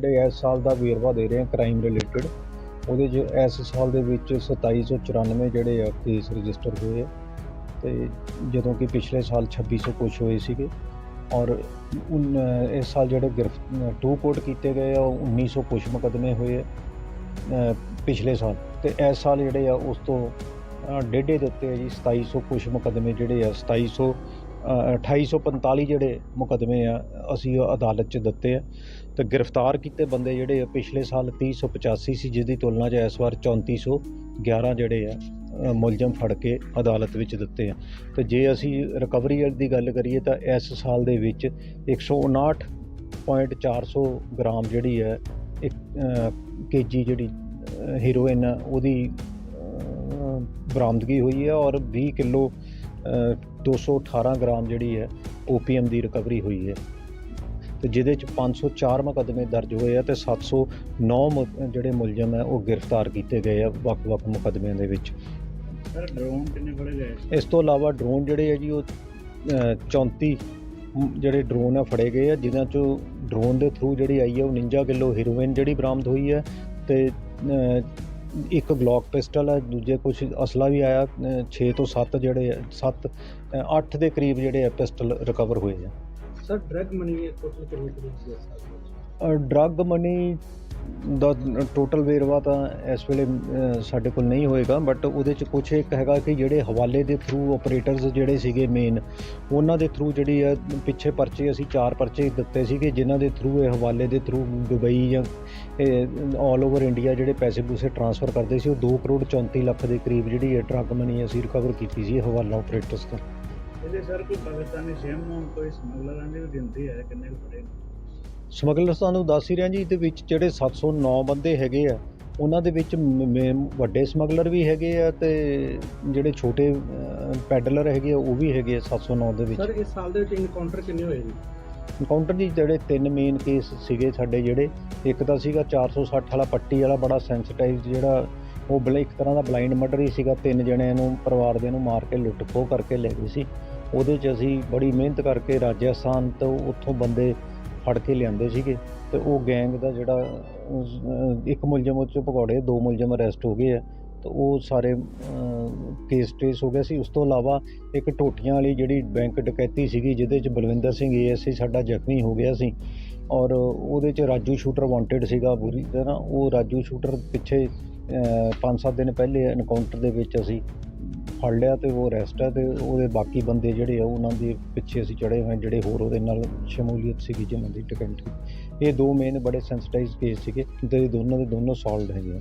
ਜਿਹੜੇ ਇਸ ਸਾਲ ਦਾ ਵੇਰਵਾ ਦੇ ਰਹੇ ਹਾਂ ਕ੍ਰਾਈਮ ਰਿਲੇਟਡ ਉਹਦੇ 'ਚ ਇਸ ਸਾਲ ਦੇ ਵਿੱਚ 2794 ਜਿਹੜੇ ਆ ਕੇਸ ਰਜਿਸਟਰ ਹੋਏ ਆ। ਤੇ ਜਦੋਂ ਕਿ ਪਿਛਲੇ ਸਾਲ 2600 ਕੁਛ ਹੋਏ ਸੀਗੇ। ਔਰ ਉਨ- ਇਸ ਸਾਲ ਜਿਹੜੇ ਗ੍ਰਿਫਤ ਟੂ ਕੋਟ ਕੀਤੇ ਗਏ ਆ ਉਹ 1900 ਕੁਛ ਮੁਕੱਦਮੇ ਹੋਏ ਆ ਪਿਛਲੇ ਸਾਲ। ਤੇ ਇਸ ਸਾਲ ਜਿਹੜੇ ਆ ਉਸ ਤੋਂ ਡੇਢੇ ਦੇ ਉੱਤੇ ਆ ਜੀ 2700 ਕੁਛ ਮੁਕੱਦਮੇ ਜਿਹੜੇ ਆ 2700 ਅ, 2845 ਜਿਹੜੇ ਮੁਕੱਦਮੇ ਆ ਅਸੀਂ ਉਹ ਅਦਾਲਤ 'ਚ ਦਿੱਤੇ ਆ। ਤੇ ਗ੍ਰਿਫਤਾਰ ਕੀਤੇ ਬੰਦੇ ਜਿਹੜੇ ਪਿਛਲੇ ਸਾਲ 3085 ਸੀ ਜਿਸ ਦੀ ਤੁਲਨਾ 'ਚ ਇਸ ਵਾਰ 3411 ਜਿਹੜੇ ਆ ਮੁਲਜ਼ਮ ਫੜ ਕੇ ਅਦਾਲਤ ਵਿੱਚ ਦਿੱਤੇ ਆ। ਤੇ ਜੇ ਅਸੀਂ ਰਿਕਵਰੀ ਦੀ ਗੱਲ ਕਰੀਏ ਤਾਂ ਇਸ ਸਾਲ ਦੇ ਵਿੱਚ 159.400 ਗ੍ਰਾਮ ਜਿਹੜੀ ਹੈ ਇੱਕ ਕੇਜੀ ਜਿਹੜੀ ਹੀਰੋਇਨ ਆ, ਉਹਦੀ ਬਰਾਮਦਗੀ ਹੋਈ ਹੈ ਔਰ 20 ਕਿਲੋ 218 ਗ੍ਰਾਮ ਜਿਹੜੀ ਹੈ ਓਪੀਐਮ ਦੀ ਰਿਕਵਰੀ ਹੋਈ ਹੈ। ਤੇ ਜਿਹਦੇ ਚ 504 ਮੁਕੱਦਮੇ ਦਰਜ ਹੋਏ ਆ ਤੇ 709 ਮੁ- ਜਿਹੜੇ ਮੁਲਜ਼ਮ ਹੈ ਉਹ ਗ੍ਰਿਫਤਾਰ ਕੀਤੇ ਗਏ ਆ ਵੱਖ-ਵੱਖ ਮੁਕੱਦਮਿਆਂ ਦੇ ਵਿੱਚ। ਸਰ ਡਰੋਨ ਕਿੰਨੇ ਫੜੇ ਗਏ ਇਸ ਤੋਂ ਇਲਾਵਾ ਡਰੋਨ ਜਿਹੜੇ ਆ ਜੀ ਉਹ ਅ, 34 ਮ, ਜਿਹੜੇ ਡਰੋਨ ਆ ਫੜੇ ਗਏ ਆ ਜਿਨ੍ਹਾਂ ਚੋਂ ਡਰੋਨ ਦੇ ਥਰੂ ਜਿਹੜੀ ਆਈ ਹੈ ਉਹ 49 ਕਿਲੋ ਹੀਰੋਇਨ ਜਿਹੜੀ ਬਰਾਮਦ ਹੋਈ ਹੈ ਤੇ ਇੱਕ ਗਲੌਕ ਪਿਸਟਲ ਹੈ, ਦੂਜੇ ਕੁਝ ਅਸਲਾ ਵੀ ਆਇਆ 6 ਤੋਂ 7 ਜਿਹੜੇ 7 8 ਦੇ ਕਰੀਬ ਜਿਹੜੇ ਆ ਪਿਸਟਲ ਰਿਕਵਰ ਹੋਏ ਆ। ਸਰ ਡਰਗ ਮਨੀ ਟੋਟਲ ਕਿੰਨੇ ਕਰੀਬ ਹੈ? ਡਰੱਗ ਮਨੀ ਦਾ ਟੋਟਲ ਵੇਰਵਾ ਤਾਂ ਇਸ ਵੇਲੇ ਸਾਡੇ ਕੋਲ ਨਹੀਂ ਹੋਏਗਾ ਬਟ ਉਹਦੇ ਚ ਕੁਝ ਇੱਕ ਹੈਗਾ ਕਿ ਜਿਹੜੇ ਹਵਾਲੇ ਦੇ ਥਰੂ ਆਪਰੇਟਰਸ ਜਿਹੜੇ ਸੀਗੇ ਮੇਨ ਉਹਨਾਂ ਦੇ ਥਰੂ ਜਿਹੜੀ ਹੈ ਪਿੱਛੇ ਪਰਚੇ ਅਸੀਂ ਚਾਰ ਪਰਚੇ ਦਿੱਤੇ ਸੀਗੇ, ਜਿਨ੍ਹਾਂ ਦੇ ਥਰੂ ਇਹ ਹਵਾਲੇ ਦੇ ਥਰੂ ਦੁਬਈ ਜਾਂ ਆਲ ਓਵਰ ਇੰਡੀਆ ਜਿਹੜੇ ਪੈਸੇ ਪੂਸੇ ਟ੍ਰਾਂਸਫਰ ਕਰਦੇ ਸੀ, ਉਹ 2 ਕਰੋੜ 34 ਲੱਖ ਦੇ ਕਰੀਬ ਜਿਹੜੀ ਹੈ ਡਰੱਗ ਮਨੀ ਅਸੀਂ ਰਿਕਵਰ ਕੀਤੀ ਸੀ ਹਵਾਲਾ ਆਪਰੇਟਰਸ ਤੋਂ। ਇਹਦੇ ਸਰ ਕੋਈ ਪਾਕਿਸਤਾਨੀ ਸੇਮ ਨੂੰ ਕੋਈ ਸਮਗਲਰਾਂ ਦੀ ਗਿਣਤੀ ਹੈ, ਕਿੰਨੇ ਕੁ ਫੜੇ ਸਮਗਲਰ ਤੁਹਾਨੂੰ ਦੱਸ ਹੀ ਰਿਹਾ ਜੀ ਇਹਦੇ ਵਿੱਚ ਜਿਹੜੇ 709 ਬੰਦੇ ਹੈਗੇ ਆ ਉਹਨਾਂ ਦੇ ਵਿੱਚ ਵੱਡੇ ਸਮਗਲਰ ਵੀ ਹੈਗੇ ਆ ਤੇ ਜਿਹੜੇ ਛੋਟੇ ਪੈਡਲਰ ਹੈਗੇ ਆ ਉਹ ਵੀ ਹੈਗੇ ਆ 709 ਦੇ ਵਿੱਚ। ਸਰ ਇਸ ਸਾਲ ਦੇ ਵਿੱਚ ਇਨਕਾਊਂਟਰ ਕਿੰਨੇ ਹੋਏ ਜੀ? ਇਨਕਾਊਂਟਰ ਦੀ ਜਿਹੜੇ ਤਿੰਨ ਮੇਨ ਕੇਸ ਸੀਗੇ ਸਾਡੇ ਜਿਹੜੇ ਇੱਕ ਤਾਂ ਸੀਗਾ 460 ਵਾਲਾ ਪੱਟੀ ਵਾਲਾ ਬੜਾ ਸੈਂਸਿਟਾਈਜ਼ ਜਿਹੜਾ ਉਹ ਬਲ ਇੱਕ ਤਰ੍ਹਾਂ ਦਾ ਬਲਾਈਂਡ ਮਰਡਰ ਹੀ ਸੀਗਾ ਤਿੰਨ ਜਣਿਆਂ ਨੂੰ ਪਰਿਵਾਰ ਦੇ ਨੂੰ ਮਾਰ ਕੇ ਲੁੱਟ ਖੋਹ ਕਰਕੇ ਲੈ ਗਏ ਸੀ। ਉਹਦੇ 'ਚ ਅਸੀਂ ਬੜੀ ਮਿਹਨਤ ਕਰਕੇ ਰਾਜਸਥਾਨ ਤੋਂ ਉੱਥੋਂ ਬੰਦੇ ਫੜ ਕੇ ਲਿਆਂਦੇ ਸੀਗੇ ਤੇ ਉਹ ਗੈਂਗ ਦਾ ਜਿਹੜਾ ਇੱਕ ਮੁਲਜ਼ਮ ਉਹ 'ਚੋਂ ਭਗੌੜੇ, ਦੋ ਮੁਲਜ਼ਮ ਅਰੈਸਟ ਹੋ ਗਏ ਆ। ਤੇ ਉਹ ਸਾਰੇ ਕੇਸ ਟ੍ਰੇਸ ਹੋ ਗਿਆ ਸੀ। ਉਸ ਤੋਂ ਇਲਾਵਾ ਇੱਕ ਟੋਟੀਆਂ ਵਾਲੀ ਜਿਹੜੀ ਬੈਂਕ ਡਕੈਤੀ ਸੀਗੀ, ਜਿਹਦੇ 'ਚ ਬਲਵਿੰਦਰ ਸਿੰਘ ਏਐਸਸੀ ਸਾਡਾ ਜ਼ਖਮੀ ਹੋ ਗਿਆ ਸੀ। ਔਰ ਉਹਦੇ 'ਚ ਰਾਜੂ ਸ਼ੂਟਰ ਵਾਂਟਡ ਸੀਗਾ ਬੁਰੀ ਤਰ੍ਹਾਂ। ਉਹ ਰਾਜੂ ਸ਼ੂਟਰ ਪਿੱਛੇ 5-7 ਦਿਨ ਪਹਿਲੇ ਐਨਕਾਊਂਟਰ ਦੇ ਵਿੱਚ ਅਸੀਂ ਫੜ ਲਿਆ ਤੇ ਉਹ ਅਰੈਸਟ ਹੈ ਤੇ ਉਹਦੇ ਬਾਕੀ ਬੰਦੇ ਜਿਹੜੇ ਆ, ਉਹਨਾਂ ਦੇ ਪਿੱਛੇ ਅਸੀਂ ਚੜੇ ਹੋਏ ਜਿਹੜੇ ਹੋਰ ਉਹਦੇ ਨਾਲ ਸ਼ਮੂਲੀਅਤ ਸੀਗੀ ਜਿਨ੍ਹਾਂ ਦੀ ਡਕੈਂਟੀ ਇਹ ਦੋ ਮੇਨ ਬੜੇ ਸੈਂਸਿਟਾਈਜ਼ ਕੇਸ ਸੀਗੇ ਤੇ ਦੋਨੋਂ ਦੇ ਦੋਨੋਂ ਸੋਲਵਡ ਹੈਗੇ ਆ।